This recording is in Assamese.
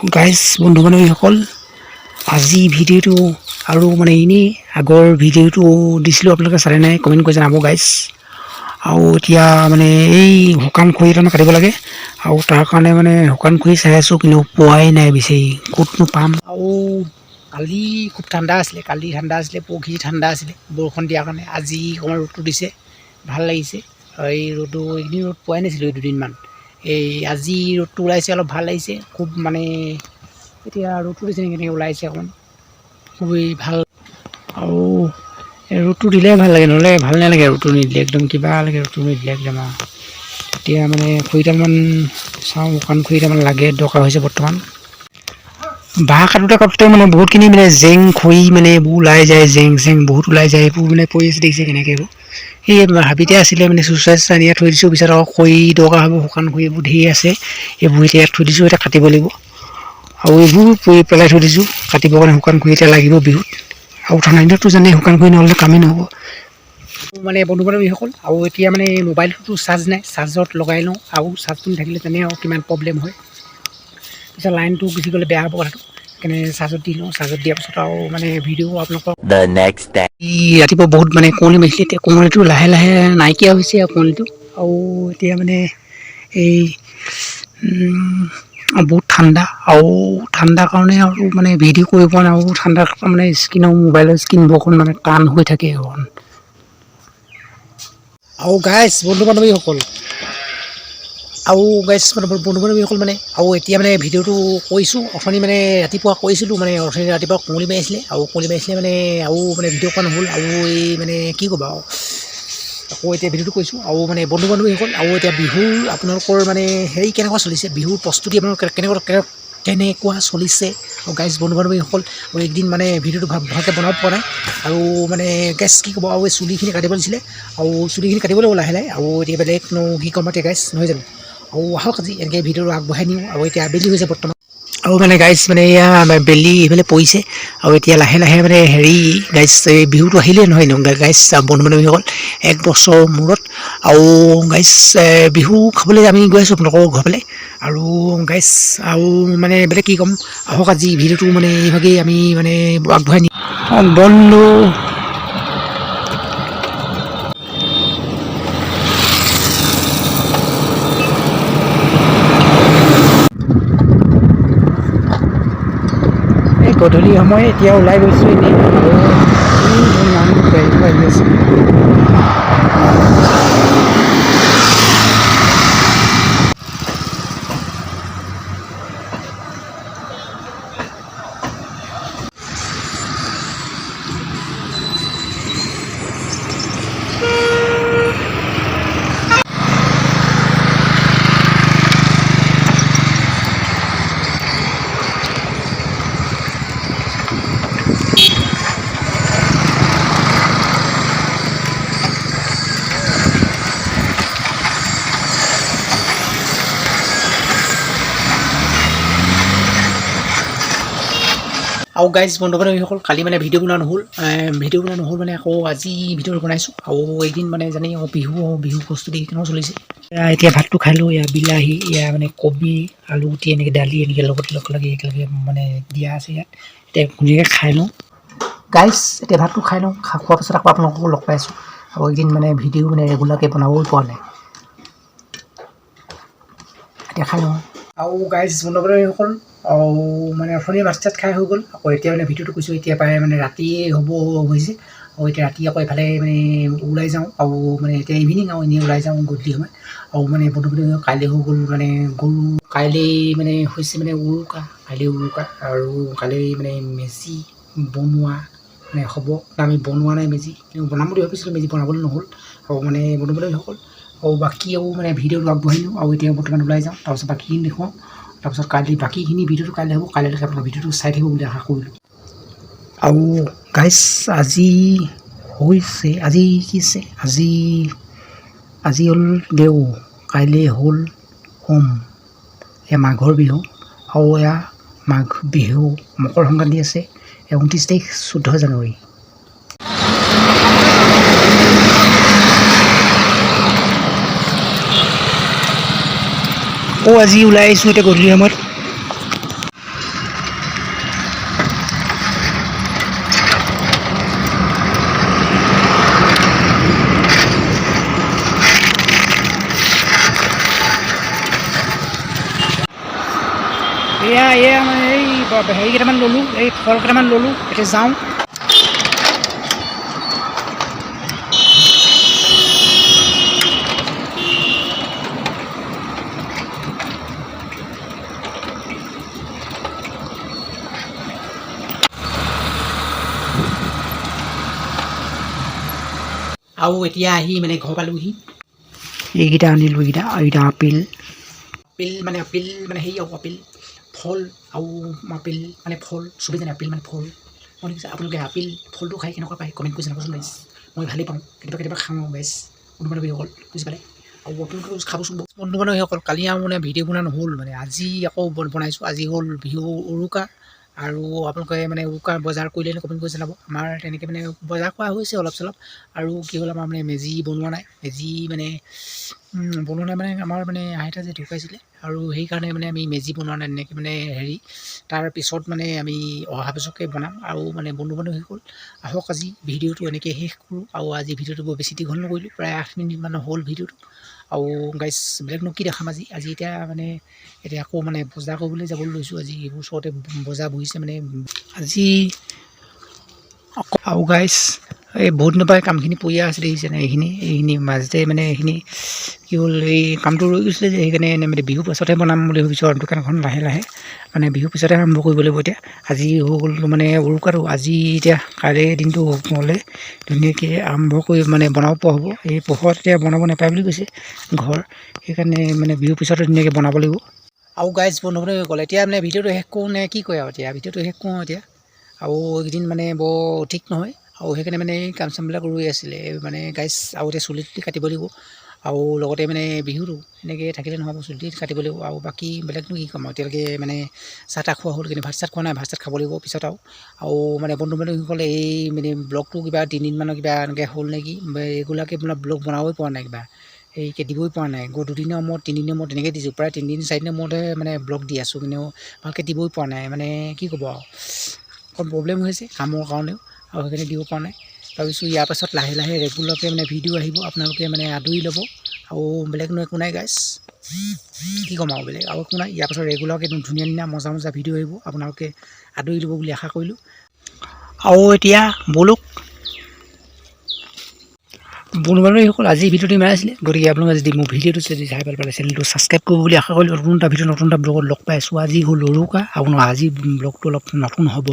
গাইজ বন্ধু বান্ধৱীসকল আজি ভিডিঅ'টো আৰু মানে এনেই আগৰ ভিডিঅ'টো দিছিলোঁ আপোনালোকে চালে নাই কমেণ্ট কৰি জনাব গাইজ আৰু এতিয়া মানে এই শুকান খৰি এটা কাটিব লাগে আৰু তাৰ কাৰণে মানে শুকান খৰি চাই আছোঁ কিন্তু পোৱাই নাই বিচাৰি ক'তনো পাম। আৰু কালি খুব ঠাণ্ডা আছিলে কালি ঠাণ্ডা আছিলে পৰহি ঠাণ্ডা আছিলে বৰষুণ দিয়াৰ কাৰণে। আজি অকণমান ৰ'দটো দিছে ভাল লাগিছে। এই ৰ'দটো এইকেইদিন ৰ'দ পোৱাই নাছিলোঁ এই দুদিনমান। এই আজি ৰ'দটো ওলাইছে, অলপ ভালো লাগিছে। খুব মানে এতিয়া ৰ'দটো দিছে নেকি ওলাইছে অকণমান খুবেই ভালো। আৰু ৰ'দটো দিলে ভালো লাগে, নহ'লে ভালো নালাগে ৰ'দটো নিদিলে, একদম কিবা লাগে ৰ'দটো নিদিলে একদম এতিয়া মানে খৰিটামান চাওঁ শুকান খৰিটামান লাগে, দৰকাৰ হৈছে বৰ্তমান। বাঁহ কাটোতে কাটোতে মানে বহুতখিনি মানে জেং খৰি মানে এইবোৰ ওলাই যায় জেং চেং বহুত ওলাই যায়, এইবোৰ মানে পৰি আছে, দেখিছে কেনেকৈ এইবোৰ। সেই হাবিতে আছিলে মানে চুচাই চাই ইয়াত থৈ দিছোঁ, পিছত আকৌ খৰি দৰকাৰ হ'ব, শুকান খৰি এইবোৰ ধেৰ আছে, এইবোৰ এতিয়া ইয়াত থৈ দিছোঁ, এতিয়া কাটিব লাগিব। আৰু এইবোৰ পেলাই থৈ দিছোঁ, কাটিবৰ কাৰণে শুকান খৰি এতিয়া লাগিব বিহুত। আৰু ঠাণ্ডা দিনততো জানে শুকান খৰি নহ'লে কামেই নহ'ব। মানে বন্ধু বান্ধৱীসকল আৰু এতিয়া মানে মোবাইলটোতো চাৰ্জ নাই, চাৰ্জত লগাই লওঁ, আৰু চাৰ্জটো নাথাকিলে জানে আৰু কিমান প্ৰব্লেম হয়। পিছত লাইনটো গুচি গ'লে বেয়া হ'ব কথাটো। সেইকাৰণে চাৰ্জত দি লওঁ চাৰ্জত দিয়াৰ পিছত আৰু মানে ভিডিঅ' আপোনালোকক ৰাতিপুৱা বহুত মানে কুঁৱলী মাৰিছিলে এতিয়া কুঁৱলীটো লাহে লাহে নাইকিয়া হৈছে আৰু কুঁৱলীটো। আৰু এতিয়া মানে এই বহুত ঠাণ্ডা আৰু ঠাণ্ডাৰ কাৰণে আৰু মানে ভিডিঅ' কৰিব পৰা নাই আৰু ঠাণ্ডাৰ মানে স্কিনৰ মোবাইলৰ স্কিনবোৰ অকণ মানে টান হৈ থাকে অকণ। আৰু গাইজ বন্ধু বান্ধৱীসকল আৰু গাইজ মানে বন্ধু বান্ধৱীসকল মানে আৰু এতিয়া মানে ভিডিঅ'টো কৰিছোঁ অথনি মানে ৰাতিপুৱা কৰিছিলোঁ মানে অথনি ৰাতিপুৱা কুঁৱলী মাৰিছিলে আৰু কুঁৱলী মাৰিছিলে মানে আৰু মানে ভিডিঅ' কৰা নহ'ল আৰু এই মানে কি ক'বা আৰু আকৌ এতিয়া ভিডিঅ'টো কৰিছোঁ আৰু মানে বন্ধু বান্ধৱীসকল আৰু এতিয়া বিহুৰ আপোনালোকৰ মানে হেৰি কেনেকুৱা চলিছে বিহুৰ প্ৰস্তুতি আপোনালোকৰ কেনেকুৱা কেনে- কেনেকুৱা চলিছে আৰু গাইজ বন্ধু বান্ধৱীসকল আৰু একদিন মানে ভিডিঅ'টো ভাল ভালকৈ বনাব পৰা নাই আৰু মানে গেছ কি ক'ব আৰু এই চুলিখিনি কাটিব দিছিলে আৰু চুলিখিনি কাটিব লাগিব লাহে লাহে আৰু এতিয়া বেলেগনো কি ক'ম এতিয়া গাইজ নহয় জানো? আৰু আহক আজি এনেকৈ ভিডিঅ'টো আগবঢ়াই নিওঁ আৰু এতিয়া আবেলি হৈছে বৰ্তমান আৰু মানে গাইজ মানে এয়া বেলি এইফালে পৰিছে আৰু এতিয়া লাহে লাহে মানে হেৰি গাইজ এই বিহুটো আহিলেই নহয় ন গাইজ বন্ধু বান্ধৱীসকল এক বছৰ মূৰত আৰু গাইজ বিহু খাবলৈ আমি গৈ আছোঁ আপোনালোকৰ ঘৰ ফালে আৰু গাইজ আৰু মানে বেলেগ কি ক'ম আহক আজি ভিডিঅ'টো মানে এইভাগেই আমি মানে আগবঢ়াই নিওঁ বন্ধু গধূলি সময় এতিয়া ওলাই গৈছোঁ এনেই আৰু ইমান গাড়ীবোৰ আহি আছে আৰু গাইজ বন্ধু বান্ধৱীসকল কালি মানে ভিডিঅ' বনোৱা নহ'ল। ভিডিঅ' বনোৱা নহ'ল মানে আকৌ আজি ভিডিঅ'টো বনাইছোঁ। আৰু এদিন মানে আৰু বিহু বিহু প্ৰস্তুতি কেনেকুৱা চলিছে। এতিয়া ভাতটো লওঁ এয়া বিলাহী এয়া মানে কবি আলু গুটি এনেকৈ দালি এনেকৈ লগত লগ লাগি একেলগে মানে দিয়া আছে ইয়াত। এতিয়া ধুনীয়াকৈ খাই লওঁ। গাইজ এতিয়া ভাতটো খাই লওঁ। খা খোৱাৰ পাছত আকৌ আপোনালোকক লগ পাই আছোঁ আৰু এদিন মানে ভিডিঅ' মানে ৰেগুলাৰকৈ বনাবই পৰা নাই। এতিয়া খাই লওঁ। আৰু গাইজ বন্ধু বান্ধৱীসকল আৰু মানে অথনি চাত খাই হৈ গ'ল। আকৌ এতিয়া মানে ভিডিঅ'টো কৈছোঁ এতিয়া প্ৰায় মানে ৰাতিয়ে হ'ব হৈছে। আৰু এতিয়া ৰাতি আকৌ এফালে মানে ওলাই যাওঁ আৰু মানে এতিয়া ইভিনিং আৰু এনেই ওলাই যাওঁ গধূলি সময়ত। আৰু মানে বন্ধু বান্ধৱী কাইলৈ হৈ গ'ল মানে গৰু কাইলৈ মানে হৈছে মানে উৰুকা কাইলৈ উৰুকা আৰু কাইলৈ মানে মেজি বনোৱা মানে হ'ব। আমি বনোৱা নাই মেজি কিন্তু বনাম বুলি ভাবিছিলোঁ মেজি বনাবলৈ নহ'ল। আৰু মানে বন্ধু বান্ধৱীসকল আৰু বাকী আৰু মানে ভিডিঅ'টো আগবঢ়াই নিওঁ আৰু এতিয়া বৰ্তমান ওলাই যাওঁ তাৰপিছত বাকীখিনি দেখুৱাওঁ। তাৰপিছত কাইলৈ বাকীখিনি ভিডিঅ'টো কাইলৈ হ'ব কাইলৈকে আপোনাৰ ভিডিঅ'টো চাই থাকিব বুলি আশা কৰিলোঁ আৰু গাইজ আজি হৈছে আজি কি আছে আজি আজি হ'ল দেও কাইলৈ হ'ল হোম এয়া মাঘৰ বিহু আৰু এয়া মাঘ বিহু মকৰ সংক্ৰান্তি আছে ঊনত্ৰিছ তাৰিখ চৈধ্য জানুৱাৰী ও আজি ওলাই আহিছোঁ এতিয়া গধূলি সময়ত এয়া এয়া মানে এই হেৰি কেইটামান ল'লোঁ এই ফল কেইটামান ল'লোঁ এতিয়া যাওঁ আৰু এতিয়া আহি মানে ঘৰ পালোহি। এইকেইটা আনিলোঁ এইকেইটা এইকেইটা আপেল। আপেল মানে আপেল মানে হেৰি আৰু আপেল ফল আৰু আপেল মানে ফল চবেই জানে আপেল মানে ফল। মই দেখিছোঁ আপোনালোকে আপেল ফলটো খাই কেনেকুৱা পায় কমেণ্ট কৰি জনাবচোন গাইছ মই ভালেই পাওঁ কেতিয়াবা কেতিয়াবা খাওঁ গাইছ বন্ধু বান্ধৱীসকল বুজি পালে? আৰু আপোনালোকেও খাবচোন বন্ধু বান্ধৱীসকল কালি আৰু মানে ভিডিঅ' বনোৱা নহ'ল মানে আজি আকৌ বন- বনাইছোঁ আজি হ'ল বিহু উৰুকা। আৰু আপোনালোকে মানে উৰুকাৰ বজাৰ কৰিলে কমেণ্ট কৰি জনাব আমাৰ তেনেকৈ মানে বজাৰ কৰা হৈছে অলপ চলপ। আৰু কি হ'ল আমাৰ মানে মেজি বনোৱা নাই। মেজি মানে বনোৱা নাই মানে আমাৰ মানে আইতা যে ঢুকাইছিলে আৰু সেইকাৰণে মানে আমি মেজি বনোৱা নাই এনেকৈ মানে হেৰি। তাৰ পিছত মানে আমি অহা বছৰকৈ বনাম। আৰু মানে বন্ধু বান্ধৱীসকল আহক আজি ভিডিঅ'টো এনেকৈ শেষ কৰোঁ। আৰু আজি ভিডিঅ'টো বৰ বেছি দীঘল নকৰিলোঁ। প্ৰায় আঠ মিনিটমানৰ হ'ল ভিডিঅ'টো। আৰু গাইছ বেলেগনো কি দেখাম আজি? আজি এতিয়া মানে এতিয়া আকৌ মানে বজাৰ কৰিবলৈ যাবলৈ লৈছোঁ আজি। এইবোৰ ওচৰতে বজাৰ বহিছে মানে। আজি আৰু গাইছ এই বহুত দিনৰ পৰাই কামখিনি পৰিয়া আছিলে দেখিছেনে এইখিনি এইখিনি মাজতে মানে এইখিনি কি হ'ল এই কামটো ৰৈ গৈছিলে যে সেইকাৰণে মানে বিহুৰ পাছতহে বনাম বুলি ভাবিছোঁ আৰু দোকানখন লাহে লাহে। মানে বিহুৰ পিছতে আৰম্ভ কৰিব লাগিব এতিয়া। আজি হৈ গ'ল মানে উৰুকাটো আজি এতিয়া কাইলৈ দিনটো হ'লে ধুনীয়াকৈ আৰম্ভ কৰি মানে বনাব পৰা হ'ব। এই পোহৰত এতিয়া বনাব নাপায় বুলি কৈছে ঘৰ সেইকাৰণে মানে বিহুৰ পিছতে ধুনীয়াকৈ বনাব লাগিব। আৰু গাইজ বন্ধু বান্ধৱী গ'ল এতিয়া মানে ভিডিঅ'টো শেষ কৰোঁ নে কি কয় আৰু এতিয়া? ভিডিঅ'টো শেষ কৰোঁ এতিয়া। আৰু এইকেইদিন মানে বৰ ঠিক নহয়। আৰু সেইকাৰণে মানে কাম চামবিলাক ৰৈ আছিলে। মানে গাইজ এতিয়া চুলি তুলি কাটিব লাগিব। আৰু লগতে মানে বিহুটো এনেকৈ থাকিলে নহ'ব চুলি কাটিব লাগিব। আৰু বাকী বেলেগনো কি ক'ম আৰু এতিয়ালৈকে মানে চাহ তাহ খোৱা হ'ল কিন্তু ভাত চাত খোৱা নাই ভাত চাত খাব লাগিব পিছত আৰু। আৰু মানে বন্ধু বান্ধৱীসকলে এই মানে ব্লগটো কিবা তিনিদিনমানৰ কিবা এনেকৈ হ'ল নেকি ৰেগুলাৰকৈ মানে ব্লগ বনাবই পৰা নাই কিবা। এই দিবই পৰা নাই। গৈ দুদিনৰ মূৰত তিনিদিনৰ মূৰত তেনেকৈ দিছোঁ। প্ৰায় তিনিদিন চাৰিদিনৰ মূৰতহে মানে ব্লগ দি আছোঁ। কিন্তু ভালকৈ দিবই পৰা নাই। মানে কি ক'ব আৰু অকণ প্ৰব্লেম হৈছে কামৰ কাৰণেও। আৰু সেইকাৰণে দিব পৰা নাই। ভাবিছোঁ ইয়াৰ পাছত লাহে লাহে ৰেগুলাৰকৈ মানে ভিডিঅ' আহিব, আপোনালোকে মানে আদৰি ল'ব। আৰু বেলেগনো একো নাই গাইছ কি ক'ম আৰু বেলেগ আৰু একো নাই। ইয়াৰ পাছত ৰেগুলাৰকৈ ধুনীয়া ধুনীয়া মজা মজা ভিডিঅ' আহিব, আপোনালোকে আদৰি ল'ব বুলি আশা কৰিলোঁ। আৰু এতিয়া বলক। বন্ধু বান্ধৱীসকল, আজি ভিডিঅ'টো ইমান আছিলে। গতিকে আপোনালোকে যদি মোৰ ভিডিঅ'টো যদি চাই ভালো পালে চেনেলটো ছাবস্ক্ৰাইব কৰিব বুলি আশা কৰিলোঁ। নতুন এটা ভিডিঅ' নতুন এটা ব্লগত লগ পাই আছোঁ। আজি হ'ল উৰুকা আপোনাৰ আজি ব্লগটো অলপ নতুন হ'ব।